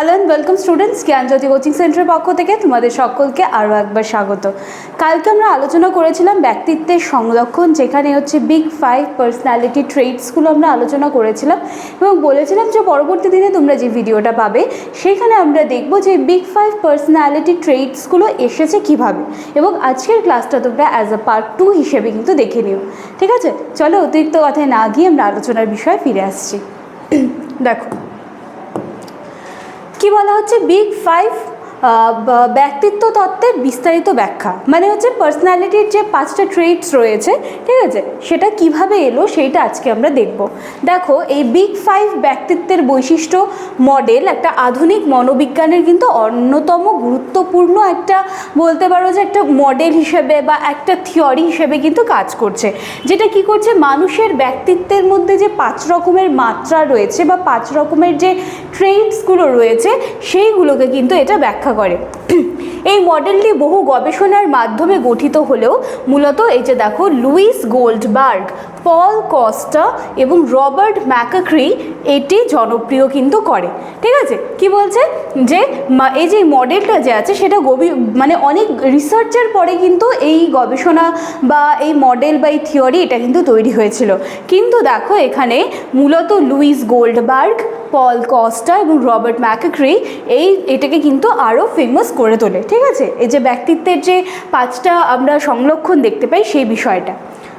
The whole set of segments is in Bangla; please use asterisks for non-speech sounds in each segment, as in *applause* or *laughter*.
Hello and welcome students Gyanjyoti coaching সেন্টারের পক্ষ থেকে তোমাদের সকলকে আরও একবার স্বাগত। কালকে আমরা আলোচনা করেছিলাম ব্যক্তিত্বের সংরক্ষণ, যেখানে হচ্ছে বিগ ফাইভ পার্সোনালিটি ট্রেটসগুলো আমরা আলোচনা করেছিলাম এবং বলেছিলাম যে পরবর্তী দিনে তোমরা যে ভিডিওটা পাবে, সেখানে আমরা দেখব যে বিগ ফাইভ পার্সোনালিটি ট্রেটসগুলো এসেছে কীভাবে এবং আজকের ক্লাসটা তোমরা অ্যাজ আ পার্ট টু হিসেবে কিন্তু দেখে নিও। ঠিক আছে? চলো অতিরিক্ত কথায় না গিয়ে আমরা আলোচনার বিষয়ে ফিরে আসছি। দেখো কি বলা হচ্ছে? বিগ ফাইভ ব্যক্তিত্ব তত্ত্বের বিস্তারিত ব্যাখ্যা। মানে হচ্ছে পার্সোনালিটির যে পাঁচটা ট্রেটস রয়েছে, ঠিক আছে? সেটা কীভাবে এলো সেইটা আজকে আমরা দেখব। দেখো, এই বিগ ফাইভ ব্যক্তিত্বের বৈশিষ্ট্য মডেল একটা আধুনিক মনোবিজ্ঞানের কিন্তু অন্যতম গুরুত্বপূর্ণ একটা বলতে পারো যে একটা মডেল হিসেবে বা একটা থিওরি হিসেবে কিন্তু কাজ করছে। যেটা কি করছে? মানুষের ব্যক্তিত্বের মধ্যে যে পাঁচ রকমের মাত্রা রয়েছে বা পাঁচ রকমের যে ট্রেটসগুলো রয়েছে, সেইগুলোকে কিন্তু এটা ব্যাখ্যা করে। এই মডেলটি বহু গবেষণার মাধ্যমে গঠিত হলেও মূলত এই যে দেখো, লুইস গোল্ডবার্গ, পল কস্টা এবং রবার্ট ম্যাকাক্রি এটি জনপ্রিয় কিন্তু করে। ঠিক আছে? কি বলছে? যে এই যে মডেলটা যে আছে সেটা গভীর মানে অনেক রিসার্চের পরে কিন্তু এই গবেষণা বা এই মডেল বা এই থিওরি এটা কিন্তু তৈরি হয়েছিল। কিন্তু দেখো এখানে মূলত লুইস গোল্ডবার্গ পল কস্টা এবং রবার্ট ম্যাকাক্রি এই এটাকে কিন্তু আরও ফেমাস করে তোলে, ঠিক আছে? এই যে ব্যক্তিত্বের যে পাঁচটা আমরা সংরক্ষণ দেখতে পাই সেই বিষয়টা।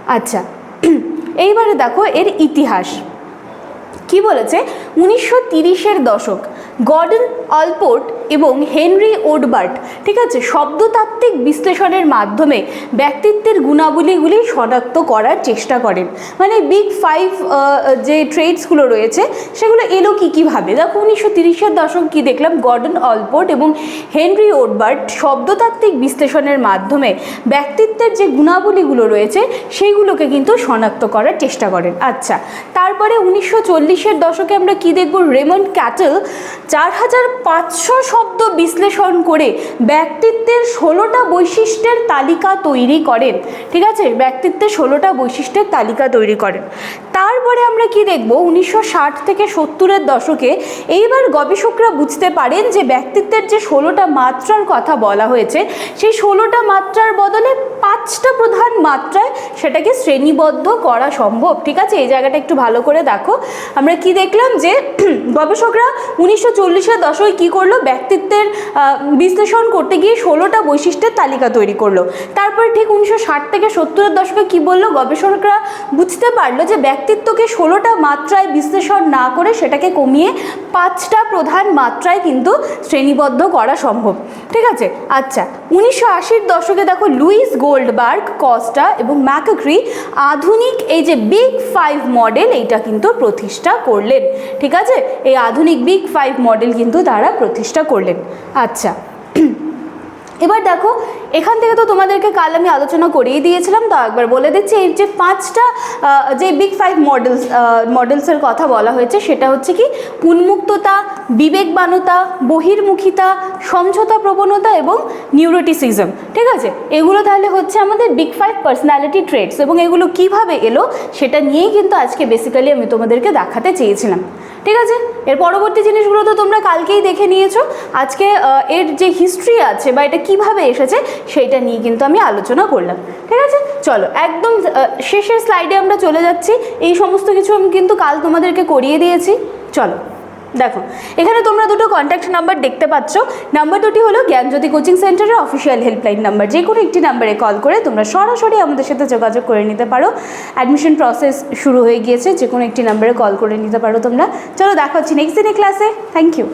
আচ্ছা *clears throat* এইবারে দেখো এর ইতিহাস। কি বলেছে? উনিশশো তিরিশের দশক, গর্ডন অলপোর্ট এবং হেনরি ওডবার্ট, ঠিক আছে, শব্দতাত্ত্বিক বিশ্লেষণের মাধ্যমে ব্যক্তিত্বের গুণাবলীগুলি শনাক্ত করার চেষ্টা করেন। মানে বিগ ফাইভ যে ট্রেডসগুলো রয়েছে, সেগুলো এলো কী কীভাবে? দেখো, উনিশশো তিরিশের দশক কী দেখলাম? গর্ডন অলপোর্ট এবং হেনরি ওডবার্ট শব্দতাত্ত্বিক বিশ্লেষণের মাধ্যমে ব্যক্তিত্বের যে গুণাবলীগুলো রয়েছে সেইগুলোকে কিন্তু শনাক্ত করার চেষ্টা করেন। আচ্ছা তারপরে উনিশশো চল্লিশের দশকে আমরা কি দেখব? রেমন্ড ক্যাটেল, চার হাজার পাঁচশো শব্দ বিশ্লেষণ করে ব্যক্তিত্বের ষোলোটা বৈশিষ্ট্যের তালিকা তৈরি করেন। ঠিক আছে? ব্যক্তিত্বের ষোলোটা বৈশিষ্ট্যের তালিকা তৈরি করেন। তারপরে আমরা কি দেখব? উনিশশো ষাট থেকে সত্তরের দশকে এইবার গবেষকরা বুঝতে পারেন যে ব্যক্তিত্বের যে ষোলোটা মাত্রার কথা বলা হয়েছে, সেই ষোলোটা মাত্রার বদলে পাঁচটা প্রধান মাত্রায় সেটাকে শ্রেণীবদ্ধ করা সম্ভব। ঠিক আছে? এই জায়গাটা একটু ভালো করে দেখো। আমরা কি দেখলাম যে *clears throat* গবেষকরা উনিশশো চল্লিশের দশকে কী করল? ব্যক্তিত্বের বিশ্লেষণ করতে গিয়ে ষোলোটা বৈশিষ্ট্যের তালিকা তৈরি করল। তারপর ঠিক উনিশশো ষাট থেকে সত্তরের দশকে কী বলল? গবেষকরা বুঝতে পারল যে ব্যক্তিত্বকে ষোলোটা মাত্রায় বিশ্লেষণ না করে সেটাকে কমিয়ে পাঁচটা প্রধান মাত্রায় কিন্তু শ্রেণীবদ্ধ করা সম্ভব। ঠিক আছে? আচ্ছা উনিশশো আশির দশকে দেখো লুইস গোল্ডবার্গ, কস্টা এবং ম্যাকাক্রি আধুনিক এই যে বিগ ফাইভ মডেল এইটা কিন্তু প্রতিষ্ঠা করলেন। ঠিক আছে? এই আধুনিক বিগ ফাইভ মডেল কিন্তু তারা প্রতিষ্ঠা করলেন। আচ্ছা এবার দেখো এখান থেকে তো তোমাদেরকে কাল আমি আলোচনা করেই দিয়েছিলাম, তো একবার বলে দিচ্ছি, এই যে পাঁচটা যে বিগ ফাইভ মডেলস মডেলসের কথা বলা হয়েছে, সেটা হচ্ছে কি, উন্মুক্ততা, বিবেকবানতা, বহির্মুখিতা, সমঝোতা প্রবণতা এবং নিউরোটিসিজম ঠিক আছে? এগুলো তাহলে হচ্ছে আমাদের বিগ ফাইভ পার্সোনালিটি ট্রেটস এবং এগুলো কীভাবে এলো, সেটা নিয়েই কিন্তু আজকে বেসিক্যালি আমি তোমাদেরকে দেখাতে চেয়েছিলাম, ঠিক আছে? এর পরবর্তী জিনিসগুলো তো তোমরা কালকেই দেখে নিয়েছো, আজকে এর যে হিস্ট্রি আছে বা এটা কীভাবে এসেছে সেইটা নিয়ে কিন্তু আমি আলোচনা করলাম, ঠিক আছে? চলো, একদম শেষের স্লাইডে আমরা চলে যাচ্ছি। এই সমস্ত কিছু আমি কিন্তু কাল তোমাদেরকে করিয়ে দিয়েছি। চলো, দেখো, এখানে তোমরা দুটো কন্ট্যাক্ট নাম্বার দেখতে পাচ্ছ। নাম্বার দুটি হলো জ্ঞানজ্যোতি কোচিং সেন্টারের অফিসিয়াল হেল্পলাইন নাম্বার যে কোনো একটি নাম্বারে কল করে তোমরা সরাসরি আমাদের সাথে যোগাযোগ করে নিতে পারো। অ্যাডমিশন প্রসেস শুরু হয়ে গিয়েছে, যে কোনো একটি নাম্বারে কল করে নিতে পারো তোমরা। চলো, দেখা হচ্ছে নেক্সট দিনের ক্লাসে থ্যাংক ইউ